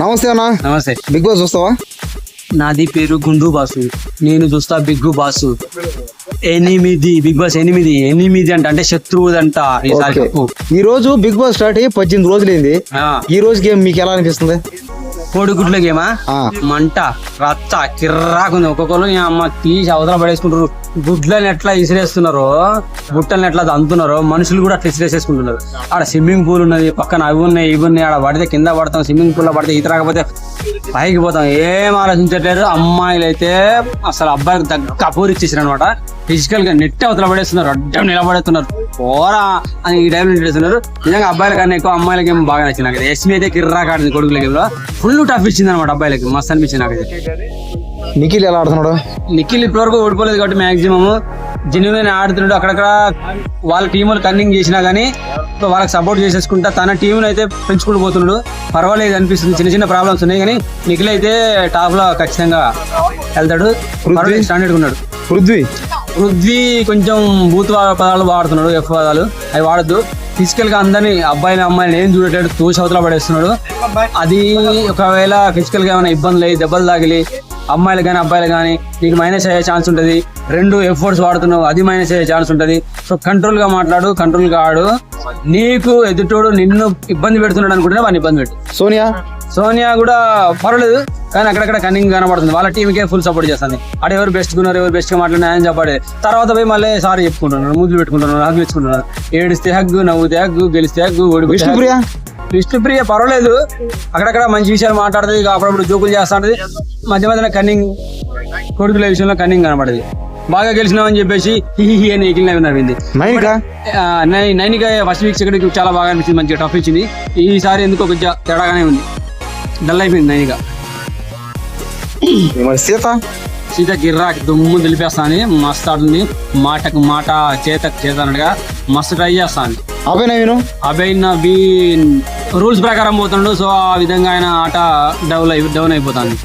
నమస్తే అన్న. నమస్తే. బిగ్ బాస్ చూస్తావా? నాది పేరు గుండు బాసు. నేను చూస్తా బిగ్గు బాసు. ఎనిమిది బిగ్ బాస్ ఎనిమిది. ఎనిమిది అంట అంటే శత్రువుదంట. ఈసారి ఓకే. కప్పు. ఈ రోజు బిగ్ బాస్ స్టార్ట్ అయ్యి పద్దెనిమిది రోజులైంది. ఈ రోజు గేమ్ మీకు ఎలా అనిపిస్తుంది? కోడిగుడ్ల గేమా. మంట రచ్చ కిర్రాకుంది ఒక్కొక్కరు అమ్మ తీసి అవతల పడేసుకుంటారు గుడ్లని ఎట్లా ఇసిరేస్తున్నారో బుట్టల్ని ఎట్లా దంతున్నారు మనుషులు కూడా అట్లా ఇసిరేసేసుకుంటున్నారు. ఆడ స్విమ్మింగ్ పూల్ ఉన్నది పక్కన అవి ఉన్నాయి ఇవి ఉన్నాయి. ఆడ పడితే కింద పడతాం స్విమ్మింగ్ పూల్లో పడితే ఈత రాకపోతే పైకి పోతాం. ఏం ఆలోచించట్లేదు. అమ్మాయిలు అయితే అసలు అబ్బాయిలకు తగ్గ ఇచ్చేసారు అనమాట ఫిజికల్గా నెట్ అవతల పడేస్తున్నారు అడ్డం నిలబడేస్తున్నారు. పోరా అని ఈ టైంలో నిలబడేస్తున్నారు. నిజంగా అబ్బాయిల కన్నా ఎక్కువ అమ్మాయిలకి ఏమో బాగా నచ్చింది నాకు. ఎస్మి అయితే కిర్రా కాడింది కొడుకుల గేమ్లో ఫుల్ టఫ్ ఇచ్చింది అనమాట అబ్బాయిలకి. మస్తు అనిపించింది నాకు నిఖిల్ ఎలా ఆడుతున్నాడు? నిఖిల్ ఇప్పటివరకు ఓడిపోలేదు కాబట్టి మాక్సిమం జెన్యున్ ఆడుతున్నాడు. అక్కడక్కడ వాళ్ళ టీములు కన్నింగ్ చేసినా కానీ వాళ్ళకి సపోర్ట్ చేసేసుకుంటా తన టీంని అయితే పెంచుకుంటూ పోతున్నాడు. పర్వాలేదు అనిపిస్తుంది. చిన్న చిన్న ప్రాబ్లమ్స్ ఉన్నాయి కానీ నిఖిల్ అయితే టాప్లో ఖచ్చితంగా వెళ్తాడు. స్టాండర్డ్ ఉన్నాడు. పృథ్వీ? పృథ్వీ కొంచెం భూత పదాలు వాడుతున్నాడు ఎఫ్ పదాలు. అవి వాడద్దు. ఫిజికల్గా అందరినీ అబ్బాయిని అమ్మాయిని ఏం చూడేటట్టు తోసి పడేస్తున్నాడు. అది ఒకవేళ ఫిజికల్గా ఏమైనా ఇబ్బందులు అయ్యి దెబ్బలు తాగిలి అమ్మాయిలు కానీ అబ్బాయిలు కానీ నీకు మైనస్ అయ్యే ఛాన్స్ ఉంటుంది. రెండు ఎఫర్ట్స్ వాడుతున్నావు అది మైనస్ అయ్యే ఛాన్స్ ఉంటుంది. సో కంట్రోల్గా మాట్లాడు కంట్రోల్గా ఆడు. నీకు ఎదుటోడు నిన్ను ఇబ్బంది పెడుతున్నాడు అనుకుంటే వాడిని ఇబ్బంది పెట్టు. సోనియా? సోనియా కూడా పర్వాలేదు కానీ అక్కడక్కడ కన్నింగ్ కనబడుతుంది. వాళ్ళ టీంకే ఫుల్ సపోర్ట్ చేస్తుంది. ఆడ ఎవరు బెస్ట్ ఉన్నారు ఎవరు బెస్ట్గా మాట్లాడినా అని చెప్పాడు తర్వాత పోయి మళ్ళీ సారీ చెప్పుకుంటున్నారు ముద్దులు పెట్టుకుంటున్నారు హగ్గు ఇచ్చుకుంటున్నారు ఏడిస్తే హగ్గు నవ్వుతే హగ్గు గెలిస్తే హగ్గు. విష్ణుప్రియ? విష్ణుప్రియ పర్వాలేదు అక్కడక్కడ మంచి విషయాలు మాట్లాడుతుంది అప్పుడప్పుడు జోకులు చేస్తా ఉంటది మధ్య మధ్యన కన్నింగ్ కొడుకుల విషయంలో కన్నింగ్ కనబడదు. బాగా గెలిచినామని చెప్పేసి హి హి అని ఎగిలిన నవ్వింది. Nainika? First week second week చాలా బాగా అనిపించింది మంచిగా టఫ్ ఇచ్చింది. ఈసారి ఎందుకో కొంచెం తేడాగానే ఉంది. డల్ అయిపోయింది నైనిక మరి సీత? సీత గిర్రాకి దుమ్ము దులిపేస్తాను మస్తు ఆడుతుంది మాటకు మాట చేతకు చేత అన్నట్టుగా మస్తు ట్రై చేస్తాను అభయ్ నవీను? అభయ్ నబీ రూల్స్ ప్రకారం పోతున్నాడు సో ఆ విధంగా ఆయన ఆట డౌన్ అయి డౌన్ అయిపోతుంది.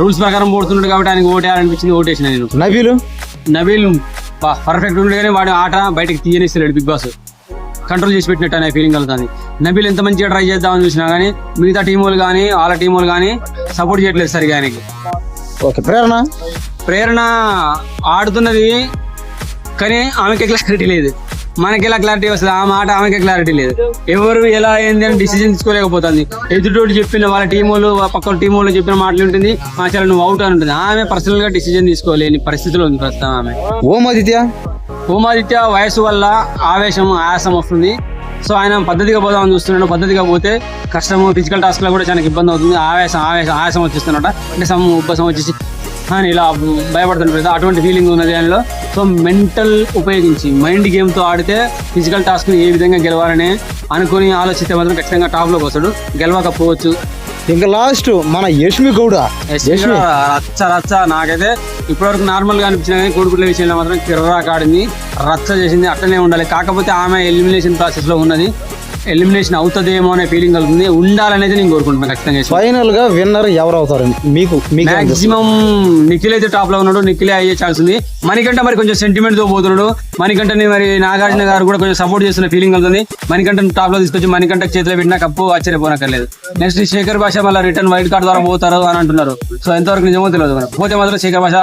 రూల్స్ ప్రకారం పోతున్నాడు కాబట్టి ఆయనకి ఓటేయాలనిపించింది ఓటేసిన నేను. నబీలు నబీల్ పర్ఫెక్ట్ ఉండే కానీ వాడి ఆట బయటకి తీయనిస్తలేడు బిగ్ బాస్. కంట్రోల్ చేసి పెట్టినట్టు అనే ఫీలింగ్ కలుగుతుంది. నబీల్ ఎంత మంచిగా ట్రై చేద్దామని చూసినా కానీ మిగతా టీం వాళ్ళు కానీ వాళ్ళ టీం వాళ్ళు కానీ సపోర్ట్ చేయట్లేదు సరిగా ఆయనకి. ఓకే ప్రేరణ? ప్రేరణ ఆడుతున్నది కానీ ఆమెకి క్లారిటీ లేదు. మనకి ఎలా క్లారిటీ వస్తుంది? ఆ మాట ఆమెకి క్లారిటీ లేదు. ఎవరు ఎలా ఏంది అని డిసిజన్ తీసుకోలేకపోతుంది. ఎదుటోడు చెప్పిన వాళ్ళ టీం వాళ్ళు పక్కన టీం వాళ్ళు చెప్పిన మాటలు ఉంటుంది ఆ చాలా నువ్వు అవుట్ అని ఉంటుంది. ఆమె పర్సనల్గా డిసిజన్ తీసుకోలేని పరిస్థితిలో ఉంది ప్రస్తుతం ఆమె. ఓం ఆదిత్య. హోమాదిత్య వయసు వల్ల ఆవేశం ఆయాసం వస్తుంది. సో ఆయన పద్ధతిగా పోదామని చూస్తున్నాడు. పద్ధతిగా పోతే కష్టము ఫిజికల్ టాస్క్లో కూడా చాలా ఇబ్బంది అవుతుంది. ఆవేశం ఆవేశం ఆయాసం వచ్చేస్తున్నట అంటే సమ్ ఉబ్బసం వచ్చేసి అని ఇలా భయపడుతుంటారు అటువంటి ఫీలింగ్ ఉన్నది దానిలో సో మెంటల్ ఉపయోగించి మైండ్ గేమ్తో ఆడితే ఫిజికల్ టాస్క్ని ఏ విధంగా గెలవాలని అనుకుని ఆలోచిస్తే మాత్రం ఖచ్చితంగా టాప్లోకి వస్తాడు. గెలవకపోవచ్చు. ఇంకా లాస్ట్ మన యష్మి గౌడ. రచ్చ రచ్చ. నాకైతే ఇప్పటివరకు నార్మల్గా అనిపించిన కానీ కోడిగుడ్ల విషయంలో మాత్రం కిర్రా కాడింది రచ్చ చేసింది అట్లనే ఉండాలి. కాకపోతే ఆమె ఎలిమినేషన్ ప్రాసెస్లో ఉన్నది. ఎలిమినేషన్ అవుతుందేమో అనే ఫీలింగ్ కలుగుతుంది ఉండాలనేది నేను కోరుకుంటున్నాను ఖచ్చితంగా ఫైనల్గా విన్నర్ ఎవరు అవుతారు మీకు మీకు మాక్సిమం నిఖిల్ అయితే టాప్లో ఉన్నాడు నిఖిలే అయ్యే ఛాన్స్ ఉంది. మణికంఠ మరి కొంచెం సెంటిమెంట్తో పోతున్నాడు. మణికంఠని మరి నాగార్జున గారు కూడా కొంచెం సపోర్ట్ చేస్తున్న ఫీలింగ్ కలుగుతుంది మణికంఠని టాప్లో తీసుకొచ్చి మణికంఠ చేతిలో పెట్టినా కప్పు ఆశ్చర్యపోనక్కర్లేదు. నెక్స్ట్ శేఖర్ భాష మళ్ళీ రిటర్న్ వైల్డ్ కార్డ్ ద్వారా పోతారు అని అంటున్నారు. సో ఎంతవరకు నిజమో తెలియదు. పోతే మాత్రం శేఖర్ భాష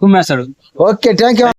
కుమ్మేస్తాడు. Okay thank you